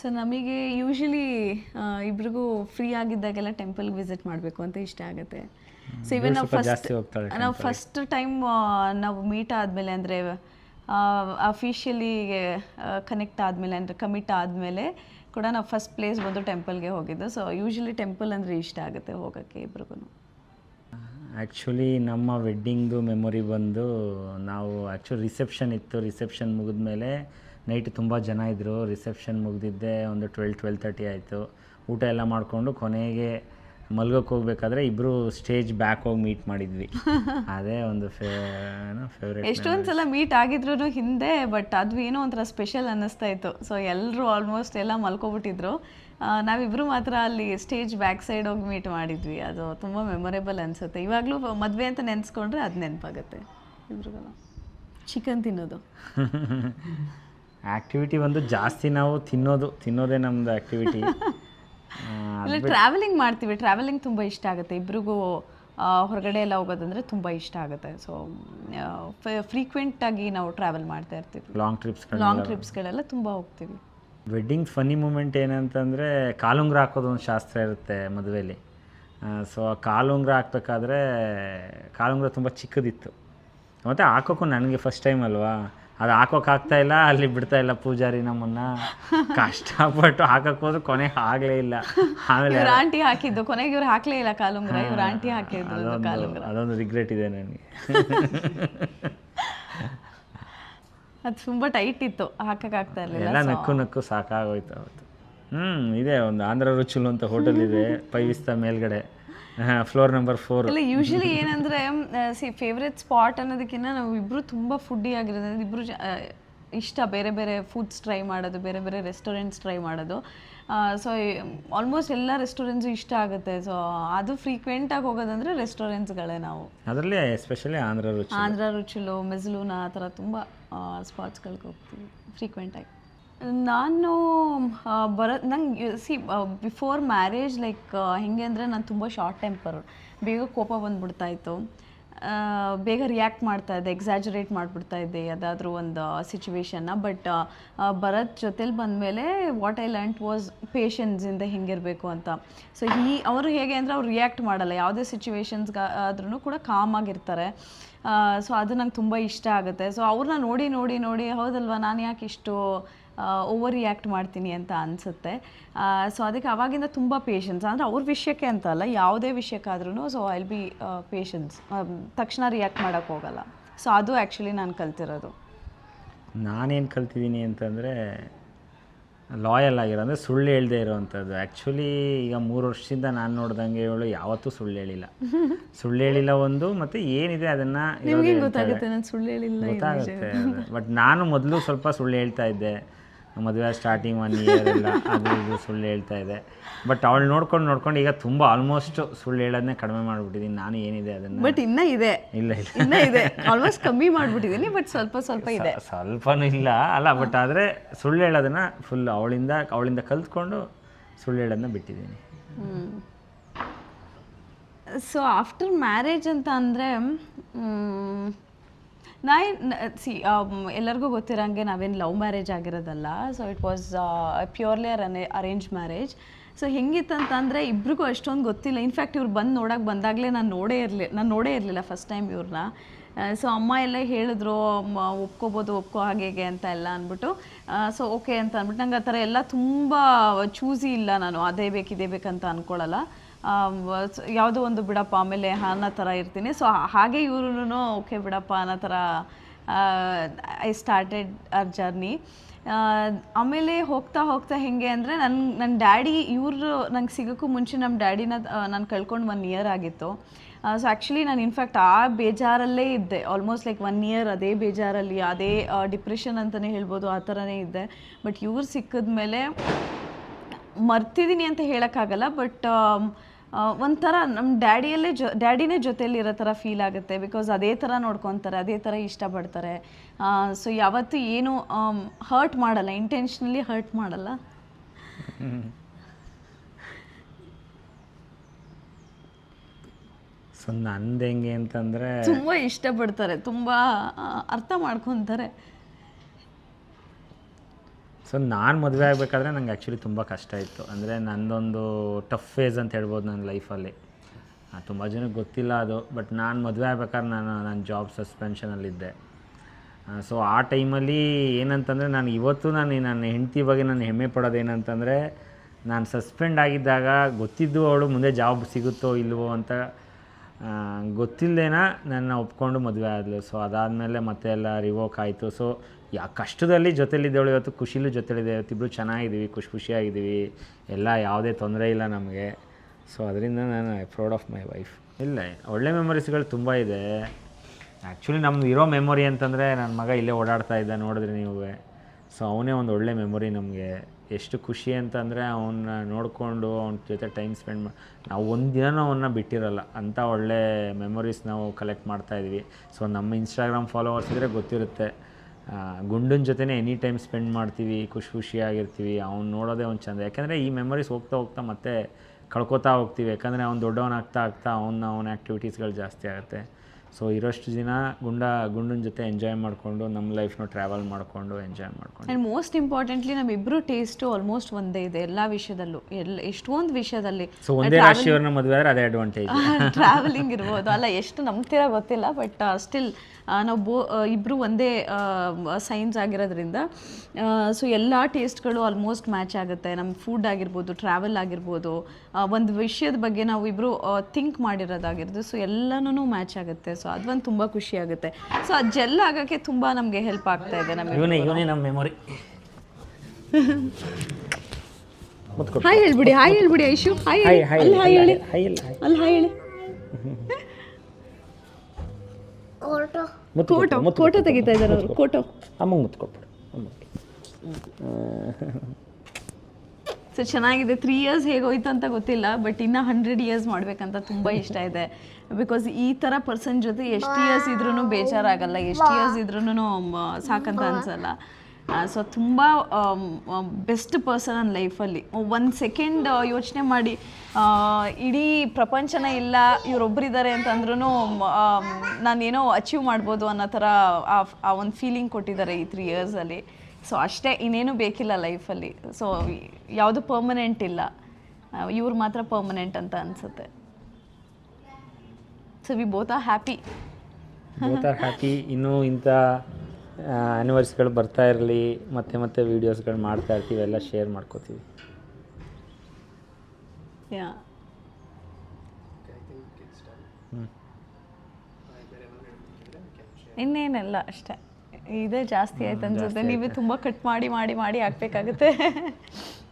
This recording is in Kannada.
ಸೊ ನಮಗೆ ಯೂಶಲಿ ಇಬ್ರಿಗೂ ಫ್ರೀ ಆಗಿದ್ದಾಗೆಲ್ಲ ಟೆಂಪಲ್ಗೆ ವಿಸಿಟ್ ಮಾಡಬೇಕು ಅಂತ ಇಷ್ಟ ಆಗುತ್ತೆ. ಸೊ ಇವನ್ ನಾವು ಫಸ್ಟ್ ನಾವು ಫಸ್ಟ್ ಟೈಮ್ ನಾವು ಮೀಟ್ ಆದಮೇಲೆ ಅಂದರೆ ಅಫಿಷಿಯಲಿ ಕನೆಕ್ಟ್ ಆದಮೇಲೆ ಅಂದರೆ ಕಮಿಟ್ ಆದಮೇಲೆ ಕೂಡ ನಾವು ಫಸ್ಟ್ ಪ್ಲೇಸ್ ಬಂದು ಟೆಂಪಲ್ಗೆ ಹೋಗಿದ್ದು. ಸೊ ಯೂಶಲಿ ಟೆಂಪಲ್ ಅಂದರೆ ಇಷ್ಟ ಆಗುತ್ತೆ ಹೋಗೋಕ್ಕೆ ಇಬ್ರಿಗೂ ಆ್ಯಕ್ಚುಲಿ ನಮ್ಮ ವೆಡ್ಡಿಂಗ್ದು ಮೆಮೊರಿ ಬಂದು ನಾವು ಆ್ಯಕ್ಚುಲಿ ರಿಸೆಪ್ಷನ್ ಇತ್ತು. ರಿಸೆಪ್ಷನ್ ಮುಗಿದ್ಮೇಲೆ ನೈಟ್ ತುಂಬ ಜನ ಇದ್ದರು ರಿಸೆಪ್ಷನ್ ಮುಗಿದಿದ್ದೆ. ಒಂದು ಟ್ವೆಲ್ ಟ್ವೆಲ್ ತರ್ಟಿ ಆಯಿತು. ಊಟ ಎಲ್ಲ ಮಾಡಿಕೊಂಡು ಕೊನೆಗೆ ಮಲ್ಗೋಕ್ಕೆ ಹೋಗ್ಬೇಕಾದ್ರೆ ಇಬ್ಬರು ಸ್ಟೇಜ್ ಬ್ಯಾಕ್ ಹೋಗಿ ಮೀಟ್ ಮಾಡಿದ್ವಿ. ಅದೇ ಒಂದು ಫೇವ್ರೇಟ್ ಎಷ್ಟೊಂದು ಸಲ ಮೀಟ್ ಆಗಿದ್ರು ಹಿಂದೆ ಬಟ್ ಅದು ಏನೋ ಒಂಥರ ಸ್ಪೆಷಲ್ ಅನ್ನಿಸ್ತಾ ಇತ್ತು. ಸೊ ಎಲ್ಲರೂ ಆಲ್ಮೋಸ್ಟ್ ಎಲ್ಲ ಮಲ್ಕೊಬಿಟ್ಟಿದ್ರು. ನಾವಿಬ್ಬರು ನಾವಿಬ್ರು ಮಾತ್ರ ಅಲ್ಲಿ ಸ್ಟೇಜ್ ಬ್ಯಾಕ್ ಸೈಡ್ ಹೋಗಿ ಮೀಟ್ ಮಾಡಿದ್ವಿ. ಅದು ತುಂಬ ಮೆಮೊರೇಬಲ್ ಅನಿಸುತ್ತೆ. ಇವಾಗಲೂ ಮದುವೆ ಅಂತ ನೆನೆಸ್ಕೊಂಡ್ರೆ ಅದು ನೆನಪಾಗುತ್ತೆ. ಇಬ್ರಿಗೆಲ್ಲ ಚಿಕನ್ ತಿನ್ನೋದು. ಆ್ಯಕ್ಟಿವಿಟಿ ಒಂದು ಜಾಸ್ತಿ ನಾವು ತಿನ್ನೋದು ತಿನ್ನೋದೇ ನಮ್ದು ಆ್ಯಕ್ಟಿವಿಟಿ ಇಲ್ಲ ಟ್ರಾವೆಲಿಂಗ್ ಮಾಡ್ತೀವಿ. ಟ್ರಾವೆಲಿಂಗ್ ತುಂಬ ಇಷ್ಟ ಆಗುತ್ತೆ. ಇಬ್ರಿಗೂ ಹೊರಗಡೆ ಎಲ್ಲ ಹೋಗೋದಂದ್ರೆ ತುಂಬ ಇಷ್ಟ ಆಗುತ್ತೆ. ಸೊ ಫ್ರೀಕ್ವೆಂಟಾಗಿ ನಾವು ಟ್ರಾವೆಲ್ ಮಾಡ್ತಾ ಇರ್ತೀವಿ. ಲಾಂಗ್ ಟ್ರಿಪ್ಸ್ ಲಾಂಗ್ ಟ್ರಿಪ್ಸ್ಗಳೆಲ್ಲ ತುಂಬ ಹೋಗ್ತೀವಿ. ವೆಡ್ಡಿಂಗ್ ಫನ್ನಿ ಮೂಮೆಂಟ್ ಏನಂತಂದರೆ ಕಾಲುಂಗ್ರ ಹಾಕೋದು ಒಂದು ಶಾಸ್ತ್ರ ಇರುತ್ತೆ ಮದುವೆಯಲ್ಲಿ ಸೊ ಆ ಕಾಲುಂಗ್ರ ಹಾಕ್ಬೇಕಾದ್ರೆ ಕಾಲುಂಗ್ರ ತುಂಬ ಚಿಕ್ಕದಿತ್ತು. ಮತ್ತು ಹಾಕೋಕ್ಕೂ ನನಗೆ ಫಸ್ಟ್ ಟೈಮ್ ಅಲ್ವಾ? ಅದು ಹಾಕೋಕೆ ಆಗ್ತಾ ಇಲ್ಲ ಅಲ್ಲಿ ಬಿಡ್ತಾ ಇಲ್ಲ ಪೂಜಾರಿ ನಮ್ಮನ್ನ. ಕಷ್ಟಪಟ್ಟು ಹಾಕಕ್ ಹೋದ್ರೆ ಕೊನೆಗೆ ಆಗಲೇ ಇಲ್ಲ. ಆಮೇಲೆ ಇವ್ರ ಆಂಟಿ ಹಾಕಿದ್ದು ಕೊನೆಗೆ ಇವ್ರು ಹಾಕ್ಲೇ ಇಲ್ಲ ಕಾಲುಂಗ್ರ ಇವ್ರ ಆಂಟಿ ಹಾಕಿದ್ರು ಕಾಲುಂಗ್ರ ಅದೊಂದು ರಿಗ್ರೆಟ್ ಇದೆ ನನಗೆ. ಅದು ತುಂಬ ಟೈಟ್ ಇತ್ತು ಹಾಕಕ್ಕಾಗ್ತಾ ಇರಲಿಲ್ಲ ಎಲ್ಲ ನಕ್ಕು ನಕ್ಕು ಸಾಕಾಗೋಯ್ತು ಅವತ್ತು. ಹ್ಞೂ ಇದೆ ಒಂದು ಆಂಧ್ರ ರುಚಿಲು ಅಂತ ಹೋಟೆಲ್ ಇದೆ ಪೈವಿಸ್ತಾ ಮೇಲ್ಗಡೆ. ಫ್ಲೋರ್ ನಂಬರ್ ಫೋರ್ ಇಲ್ಲ ಯೂಶಲಿ ಏನಂದ್ರೆ ಸಿ ಫೇವ್ರೆಟ್ ಸ್ಪಾಟ್ ಅನ್ನೋದಕ್ಕಿಂತ ನಾವು ಇಬ್ರು ತುಂಬಾ ಫುಡ್ಡಿ ಆಗಿರೋದ್ರಿಂದ ಇಬ್ರು ಇಷ್ಟ ಬೇರೆ ಬೇರೆ ಫುಡ್ಸ್ ಟ್ರೈ ಮಾಡೋದು ಬೇರೆ ಬೇರೆ ರೆಸ್ಟೋರೆಂಟ್ಸ್ ಟ್ರೈ ಮಾಡೋದು. ಸೊ ಆಲ್ಮೋಸ್ಟ್ ಎಲ್ಲ ರೆಸ್ಟೋರೆಂಟ್ಸು ಇಷ್ಟ ಆಗುತ್ತೆ. ಸೊ ಅದು ಫ್ರೀಕ್ವೆಂಟ್ ಆಗಿ ಹೋಗೋದಂದ್ರೆ ರೆಸ್ಟೋರೆಂಟ್ಸ್ಗಳೇ ನಾವು. ಅದರಲ್ಲಿ ಎಸ್ಪೆಷಲಿ ಆಂಧ್ರ ರುಚಿ. ಆಂಧ್ರ ರುಚಿಲು ಮೆಜಲೂನ ಆ ಥರ ತುಂಬ ಸ್ಪಾಟ್ಸ್ಗಳಿಗೆ ಹೋಗ್ತೀವಿ ಫ್ರೀಕ್ವೆಂಟಾಗಿ ನಾನು ಬರೋ, ನಂಗೆ ಸಿ ಬಿಫೋರ್ ಮ್ಯಾರೇಜ್ ಲೈಕ್ ಹೆಂಗೆ ಅಂದರೆ ನಾನು ತುಂಬ ಶಾರ್ಟ್ ಟೆಂಪರ್ ಬೇಗ ಕೋಪ ಬಂದ್ಬಿಡ್ತಾ ಇತ್ತು ಬೇಗ ರಿಯಾಕ್ಟ್ ಮಾಡ್ತಾ ಇದ್ದೆ ಎಕ್ಸಾಜರೇಟ್ ಮಾಡಿಬಿಡ್ತಾ ಇದ್ದೆ, ಯಾವುದಾದ್ರೂ ಒಂದು ಸಿಚುವೇಶನ್ನ ಬಟ್ ಭರತ್ ಜೊತೇಲಿ ಬಂದಮೇಲೆ ವಾಟ್ ಐ ಲರ್ನ್ ವಾಸ್ ಪೇಷನ್ಸಿಂದ ಹೆಂಗಿರಬೇಕು ಅಂತ. ಸೊ ಈ ಅವರು ಹೇಗೆ ಅಂದರೆ ಅವ್ರು ರಿಯಾಕ್ಟ್ ಮಾಡಲ್ಲ. ಯಾವುದೇ ಸಿಚುವೇಶನ್ಸ್ಗೆ ಆದ್ರೂ ಕೂಡ ಕಾಮ್ ಆಗಿರ್ತಾರೆ. ಸೊ ಅದು ನಂಗೆ ತುಂಬ ಇಷ್ಟ ಆಗುತ್ತೆ. ಸೊ ಅವ್ರನ್ನ ನೋಡಿ ನೋಡಿ ನೋಡಿ, ಹೌದಲ್ವಾ, ನಾನು ಯಾಕೆ ಇಷ್ಟು ಓವರ್ ರಿಯಾಕ್ಟ್ ಮಾಡ್ತೀನಿ ಅಂತ ಅನಿಸುತ್ತೆ. ಸೊ ಅದಕ್ಕೆ ಅವಾಗಿಂದ ತುಂಬ ಪೇಷನ್ಸ್ ಅಂದರೆ ಅವ್ರ ವಿಷಯಕ್ಕೆ ಅಂತ ಅಲ್ಲ ಯಾವುದೇ ವಿಷಯಕ್ಕಾದ್ರೂ ಸೊ ಐಲ್ ಬಿ ಪೇಷನ್ಸ್ ತಕ್ಷಣ ರಿಯಾಕ್ಟ್ ಮಾಡೋಕ್ಕೆ ಹೋಗಲ್ಲ. ಸೊ ಅದು ಆ್ಯಕ್ಚುಲಿ ನಾನು ಕಲ್ತಿರೋದು. ನಾನೇನು ಕಲ್ತಿದ್ದೀನಿ ಅಂತಂದರೆ ಲಾಯಲ್ ಆಗಿರೋ ಅಂದರೆ ಸುಳ್ಳು ಹೇಳದೆ ಇರೋವಂಥದ್ದು ಆ್ಯಕ್ಚುಲಿ ಈಗ ಮೂರು ವರ್ಷದಿಂದ ನಾನು ನೋಡ್ದಂಗೆ ಇವಳು ಯಾವತ್ತೂ ಸುಳ್ಳು ಹೇಳಿಲ್ಲ. ಸುಳ್ಳು ಹೇಳಿಲ್ಲ ಒಂದು ಮತ್ತು ಏನಿದೆ ಅದನ್ನು ನಿಮಗೆ ಗೊತ್ತಾಗುತ್ತೆ? ನಾನು ಸುಳ್ಳು ಹೇಳಿಲ್ಲ ಇದು ನಿಜ. ಗೊತ್ತಾಗುತ್ತೆ ಬಟ್ ನಾನು ಮೊದಲು ಸ್ವಲ್ಪ ಸುಳ್ಳು ಹೇಳ್ತಾ ಇದ್ದೆ. ಮದುವೆ ಸ್ಟಾರ್ಟಿಂಗ್ ಒನ್ ಇಯರ್ ಎಲ್ಲ ಅದು ಇದು ಸುಳ್ಳು ಹೇಳ್ತಾ ಇದೆ. ಬಟ್ ಅವಳು ನೋಡ್ಕೊಂಡು ನೋಡ್ಕೊಂಡು ಈಗ ತುಂಬ ಆಲ್ಮೋಸ್ಟ್ ಸುಳ್ಳು ಹೇಳೋದನ್ನೇ ಕಡಿಮೆ ಮಾಡಿಬಿಟ್ಟಿದ್ದೀನಿ ನಾನು ಏನಿದೆ ಅದನ್ನು? ಬಟ್ ಇನ್ನೂ ಇದೆ. ಇಲ್ಲ ಇಲ್ಲ. ಇನ್ನೂ ಇದೆ. ಆಲ್ಮೋಸ್ಟ್ ಕಮ್ಮಿ ಮಾಡಿಬಿಟ್ಟಿದ್ದೀನಿ ಬಟ್ ಸ್ವಲ್ಪ ಸ್ವಲ್ಪ ಇದೆ. ಸ್ವಲ್ಪನೂ ಇಲ್ಲ. ಅಲ್ಲ ಬಟ್ ಆದರೆ ಸುಳ್ಳು ಹೇಳೋದನ್ನ ಫುಲ್ ಅವಳಿಂದ ಅವಳಿಂದ ಕಲ್ತ್ಕೊಂಡು ಸುಳ್ಳು ಹೇಳೋದನ್ನ ಬಿಟ್ಟಿದ್ದೀನಿ ಸೊ ಆಫ್ಟರ್ ಮ್ಯಾರೇಜ್ ಅಂತ ಅಂದರೆ ನಾ, ಸಿ ಎಲ್ಲರಿಗೂ ಗೊತ್ತಿರೋಂಗೆ ನಾವೇನು love marriage ಆಗಿರೋದಲ್ಲ. So it was purely uh arrange marriage so ಹೆಂಗಿತ್ತಂತಂದರೆ ಇಬ್ರಿಗೂ ಅಷ್ಟೊಂದು ಗೊತ್ತಿಲ್ಲ. ಇನ್ಫ್ಯಾಕ್ಟ್ ಇವ್ರು ಬಂದು ನೋಡೋಕೆ ಬಂದಾಗಲೇ ನಾನು ನೋಡೇ ಇರಲಿ, ನಾನು ನೋಡೇ ಇರಲಿಲ್ಲ ಫಸ್ಟ್ ಟೈಮ್ ಇವ್ರನ್ನ ಸೊ ಅಮ್ಮ ಎಲ್ಲ ಹೇಳಿದ್ರು ಒಪ್ಕೋಬೋದು, ಒಪ್ಕೋ, ಹಾಗೆ, ಹೀಗೆ ಅಂತ ಎಲ್ಲ ಅಂದ್ಬಿಟ್ಟು. ಸೊ ಓಕೆ ಅಂತ ಅಂದ್ಬಿಟ್ಟು ನಂಗೆ ಆ ಥರ ಎಲ್ಲ ತುಂಬ ಚೂಸಿ ಇಲ್ಲ ನಾನು. ಅದೇ ಬೇಕು, ಇದೇ ಬೇಕಂತ ಅಂದ್ಕೊಳ್ಳಲ್ಲ ಯಾವುದೋ ಒಂದು ಬಿಡಪ್ಪ, ಆಮೇಲೆ ಅನ್ನೋ ಥರ ಇರ್ತೀನಿ. ಸೊ ಹಾಗೆ ಇವ್ರೂ ಓಕೆ ಬಿಡಪ್ಪ, ಅನ್ನೋ ಥರ ಐ ಸ್ಟಾರ್ಟೆಡ್ ಅರ್ ಜರ್ನಿ ಆಮೇಲೆ ಹೋಗ್ತಾ ಹೋಗ್ತಾ ಹೆಂಗೆ ಅಂದರೆ ನನ್ನ ನನ್ನ ಡ್ಯಾಡಿ ಇವರು ನಂಗೆ ಸಿಗೋಕ್ಕೂ ಮುಂಚೆ ನಮ್ಮ ಡ್ಯಾಡಿನ ನಾನು ಕಳ್ಕೊಂಡು ಒನ್ ಇಯರ್ ಆಗಿತ್ತು. ಸೊ ಆ್ಯಕ್ಚುಲಿ ನಾನು ಇನ್ಫ್ಯಾಕ್ಟ್ ಆ ಬೇಜಾರಲ್ಲೇ ಇದ್ದೆ. ಆಲ್ಮೋಸ್ಟ್ ಲೈಕ್ ಒನ್ ಇಯರ್ ಅದೇ ಬೇಜಾರಲ್ಲಿ, ಅದೇ ಡಿಪ್ರೆಷನ್ ಅಂತಲೇ ಹೇಳ್ಬೋದು, ಆ ಥರನೇ ಇದ್ದೆ. ಬಟ್ ಇವ್ರು ಸಿಕ್ಕಿದ್ಮೇಲೆ ಮರ್ತಿದ್ದೀನಿ ಅಂತ ಹೇಳೋಕ್ಕಾಗಲ್ಲ ಬಟ್ ಒಂಥರ ನಮ್ಮ ಡ್ಯಾಡಿಯಲ್ಲೇ ಜೊ ಡ್ಯಾಡಿನೇ ಜೊತೆಯಲ್ಲಿ ಇರೋ ಥರ ಫೀಲ್ ಆಗುತ್ತೆ. ಬಿಕಾಸ್ ಅದೇ ಥರ ನೋಡ್ಕೊತಾರೆ ಅದೇ ಥರ ಇಷ್ಟಪಡ್ತಾರೆ. ಸೊ ಯಾವತ್ತು ಏನು ಹರ್ಟ್ ಮಾಡಲ್ಲ ಇಂಟೆನ್ಷನಲಿ ಹರ್ಟ್ ಮಾಡಲ್ಲ. ಸೊ ನಂದು ಹೆಂಗೆ ಅಂತಂದರೆ ತುಂಬ ಇಷ್ಟಪಡ್ತಾರೆ ತುಂಬ ಅರ್ಥ ಮಾಡ್ಕೊತಾರೆ. ಸೊ ನಾನು ಮದುವೆ ಆಗಬೇಕಾದ್ರೆ ನಂಗೆ ಆ್ಯಕ್ಚುಲಿ ತುಂಬ ಕಷ್ಟ ಇತ್ತು. ಅಂದರೆ ನಂದೊಂದು ಟಫ್ ಫೇಸ್ ಅಂತ ಹೇಳ್ಬೋದು ನನ್ನ ಲೈಫಲ್ಲಿ ತುಂಬ ಜನಕ್ಕೆ ಗೊತ್ತಿಲ್ಲ ಅದು ಬಟ್ ನಾನು ಮದುವೆ ಆಗ್ಬೇಕಾದ್ರೆ ನಾನು ನನ್ನ ಜಾಬ್ ಸಸ್ಪೆನ್ಷನಲ್ಲಿದ್ದೆ ಸೊ ಆ ಟೈಮಲ್ಲಿ ಏನಂತಂದರೆ ನಾನು ಇವತ್ತು ನಾನು ನನ್ನ ಹೆಂಡತಿ ಬಗ್ಗೆ ನಾನು ಹೆಮ್ಮೆ ಪಡೋದು ಏನಂತಂದರೆ ನಾನು ಸಸ್ಪೆಂಡ್ ಆಗಿದ್ದಾಗ ಗೊತ್ತಿದ್ದು ಅವಳು ಮುಂದೆ ಜಾಬ್ ಸಿಗುತ್ತೋ ಇಲ್ವೋ ಅಂತ ಗೊತ್ತಿಲ್ಲದೇನ ನನ್ನ ಒಪ್ಕೊಂಡು ಮದುವೆ ಆದಳು ಸೊ ಅದಾದಮೇಲೆ ಮತ್ತೆ ಎಲ್ಲ ರಿವೋಕ್ ಆಯಿತು. ಸೊ ಯಾ ಕಷ್ಟದಲ್ಲಿ ಜೊತೆಲಿದ್ದೇವಳು ಇವತ್ತು, ಖುಷಿಲೂ ಜೊತೆಲಿದೆ. ಇವತ್ತಿಬ್ರು ಚೆನ್ನಾಗಿದ್ದೀವಿ, ಖುಷಿ ಖುಷಿಯಾಗಿದ್ದೀವಿ. ಎಲ್ಲ ಯಾವುದೇ ತೊಂದರೆ ಇಲ್ಲ ನಮಗೆ. ಸೊ ಅದರಿಂದ ನಾನು I proud of my wife ಇಲ್ಲ, ಒಳ್ಳೆ ಮೆಮೊರೀಸ್ಗಳು ತುಂಬ ಇದೆ. ಆ್ಯಕ್ಚುಲಿ ನಮ್ದು ಇರೋ ಮೆಮೊರಿ ಅಂತಂದರೆ ನನ್ನ ಮಗ ಇಲ್ಲೇ ಓಡಾಡ್ತಾ ಇದ್ದ, ನೋಡಿದ್ರಿ ನೀವು. ಸೊ ಅವನೇ ಒಂದು ಒಳ್ಳೆ ಮೆಮೊರಿ ನಮಗೆ. ಎಷ್ಟು ಖುಷಿ ಅಂತಂದರೆ ಅವನ್ನ ನೋಡಿಕೊಂಡು ಅವನ ಜೊತೆ ಟೈಮ್ ಸ್ಪೆಂಡ್ ಮಾಡಿ ನಾವು ಒಂದು ದಿನನೂ ಅವನ್ನ ಬಿಟ್ಟಿರಲ್ಲ. ಅಂಥ ಒಳ್ಳೆ ಮೆಮೊರೀಸ್ ನಾವು ಕಲೆಕ್ಟ್ ಮಾಡ್ತಾಯಿದ್ವಿ ಸೊ ನಮ್ಮ ಇನ್ಸ್ಟಾಗ್ರಾಮ್ ಫಾಲೋವರ್ಸ್ ಇದ್ದರೆ ಗೊತ್ತಿರುತ್ತೆ. ಗುಂಡನ ಜೊತೆನೇ ಎನಿ ಟೈಮ್ ಸ್ಪೆಂಡ್ ಮಾಡ್ತೀವಿ, ಖುಷಿ ಖುಷಿಯಾಗಿರ್ತೀವಿ, ಅವ್ನು ನೋಡೋದೇ ಒಂದು ಚಂದ. ಯಾಕಂದರೆ ಈ ಮೆಮೊರೀಸ್ ಹೋಗ್ತಾ ಹೋಗ್ತಾ ಮತ್ತೆ ಕಳ್ಕೊತಾ ಹೋಗ್ತೀವಿ. ಯಾಕಂದರೆ ಅವ್ನು ದೊಡ್ಡವನಾಗ್ತಾ ಆಗ್ತಾ ಅವ್ನ ಅವ್ನ ಆ್ಯಕ್ಟಿವಿಟೀಸ್ಗಳು ಜಾಸ್ತಿ ಆಗುತ್ತೆ. ಸೊ ಇರೋಷ್ಟು ದಿನ ಗುಂಡ ಗುಂಡನ ಜೊತೆ ಎಂಜಾಯ್ ಮಾಡಿಕೊಂಡು ನಮ್ಮ ಲೈಫ್ನ ಟ್ರಾವೆಲ್ ಮಾಡಿಕೊಂಡು ಎಂಜಾಯ್ ಮಾಡ್ಕೊಂಡು. ಆ್ಯಂಡ್ ಮೋಸ್ಟ್ ಇಂಪಾರ್ಟೆಂಟ್ಲಿ ನಮ್ಮಿಬ್ಬರು ಟೇಸ್ಟು ಆಲ್ಮೋಸ್ಟ್ ಒಂದೇ ಇದೆ ಎಲ್ಲ ವಿಷಯದಲ್ಲೂ. ಎಲ್ಲ ಎಷ್ಟೊಂದು ವಿಷಯದಲ್ಲಿ. ಸೊ ಒಂದೇ ರಾಶಿಯವ್ರನ್ನ ಮದುವೆ ಆದರೆ ಅದೇ ಅಡ್ವಾಂಟೇಜ್ ಟ್ರಾವೆಲಿಂಗ್ ಇರ್ಬೋದು. ಅಲ್ಲ ಎಷ್ಟು ನಂಬ್ತೀರ ಗೊತ್ತಿಲ್ಲ ಬಟ್ ಸ್ಟಿಲ್ ನಾವು ಬೋ ಇಬ್ಬರು ಒಂದೇ ಸೈನ್ಸ್ ಆಗಿರೋದ್ರಿಂದ ಸೊ ಎಲ್ಲ ಟೇಸ್ಟ್ಗಳು ಆಲ್ಮೋಸ್ಟ್ ಮ್ಯಾಚ್ ಆಗುತ್ತೆ. ನಮ್ಮ ಫುಡ್ ಆಗಿರ್ಬೋದು ಟ್ರಾವೆಲ್ ಆಗಿರ್ಬೋದು ಒಂದು ವಿಷಯದ ಬಗ್ಗೆ ನಾವು ಇಬ್ಬರು ಥಿಂಕ್ ಮಾಡಿರೋದಾಗಿರ್ಬೋದು ಸೊ ಎಲ್ಲನೂ ಮ್ಯಾಚ್ ಆಗುತ್ತೆ. ಸೊ ಅದೊಂದು ತುಂಬ ಖುಷಿ ಆಗುತ್ತೆ. ಸೊ ಅದು ಜೆಲ್ ಆಗೋಕ್ಕೆ ತುಂಬ ನಮಗೆ ಹೆಲ್ಪ್ ಆಗ್ತಾ ಇದೆ ನಮಗೆ. ಇವನೇ ಇವನೇ ನಮ್ಮ ಮೆಮೊರಿ ಹಾಯ್ ಹೇಳ್ಬಿಡಿ ಹಾಯ್ ಹೇಳ್ಬಿಡಿ ಐಶು. ಹಾಯ್ ಹಾಯ್ ಹಾಯ್ ಅಲ್ಲಿ ಹಾಯ್ ಹೇಳಿ. ಅಲ್ಲಿ ಹಾಯ್ ಹೇಳಿ. ಫೋಟೋ ಫೋಟೋ ತೆಗಿತಾ ಇದ್ದಾರೆ ಅವರು ಫೋಟೋ ಅಮ್ಮಂಗೆ ಮುತ್ಕೊಬಿಡು ಅಮ್ಮಂಗೆ. ಸೊ ಚೆನ್ನಾಗಿದೆ. ತ್ರೀ ಇಯರ್ಸ್ ಹೇಗೋಯ್ತು ಅಂತ ಗೊತ್ತಿಲ್ಲ ಬಟ್ ಇನ್ನು ಹಂಡ್ರೆಡ್ ಇಯರ್ಸ್ ಮಾಡ್ಬೇಕಂತ ತುಂಬ ಇಷ್ಟ ಇದೆ. ಬಿಕಾಸ್ ಈ ಥರ ಪರ್ಸನ್ ಜೊತೆ ಎಷ್ಟು ಇಯರ್ಸ್ ಇದ್ರೂ ಬೇಜಾರಾಗಲ್ಲ ಎಷ್ಟು ಇಯರ್ಸ್ ಇದ್ರೂ ಸಾಕಂತ ಅನ್ಸಲ್ಲ. ಸೊ ತುಂಬ ಬೆಸ್ಟ್ ಪರ್ಸನ್ ನನ್ನ ಲೈಫಲ್ಲಿ ಒಂದು ಸೆಕೆಂಡ್ ಯೋಚನೆ ಮಾಡಿ ಇಡೀ ಪ್ರಪಂಚನ ಇಲ್ಲ ಇವರೊಬ್ಬರಿದ್ದಾರೆ ಅಂತಂದ್ರೂ ನಾನೇನೋ ಅಚೀವ್ ಮಾಡ್ಬೋದು ಅನ್ನೋ ಥರ ಆ ಒಂದು ಫೀಲಿಂಗ್ ಕೊಟ್ಟಿದ್ದಾರೆ ಈ ತ್ರೀ ಇಯರ್ಸಲ್ಲಿ ಸೊ ಅಷ್ಟೇ ಇನ್ನೇನು ಬೇಕಿಲ್ಲ ಲೈಫಲ್ಲಿ ಸೊ ಯಾವುದು ಪರ್ಮನೆಂಟ್ ಇಲ್ಲ. ಇವ್ರು ಮಾತ್ರ ಪರ್ಮನೆಂಟ್ ಅಂತ ಅನಿಸುತ್ತೆ. So we both are happy both are happy ಇನ್ನೂ ಇಂಥ ಆ್ಯನಿವರ್ಸ್ಗಳು ಬರ್ತಾ ಇರಲಿ ಮತ್ತೆ ಮತ್ತೆ ವೀಡಿಯೋಸ್ಗಳು ಮಾಡ್ತಾ ಇರ್ತೀವಿ ಎಲ್ಲ ಶೇರ್ ಮಾಡ್ಕೋತೀವಿ. ಯಾ ಇನ್ನೇನೆಲ್ಲ ಅಷ್ಟೇ. ಇದೇ ಜಾಸ್ತಿ ಆಯ್ತು ಅನ್ಸುತ್ತೆ. ನೀವೇ ತುಂಬ ಕಟ್ ಮಾಡಿ ಮಾಡಿ ಮಾಡಿ ಹಾಕ್ಬೇಕಾಗುತ್ತೆ.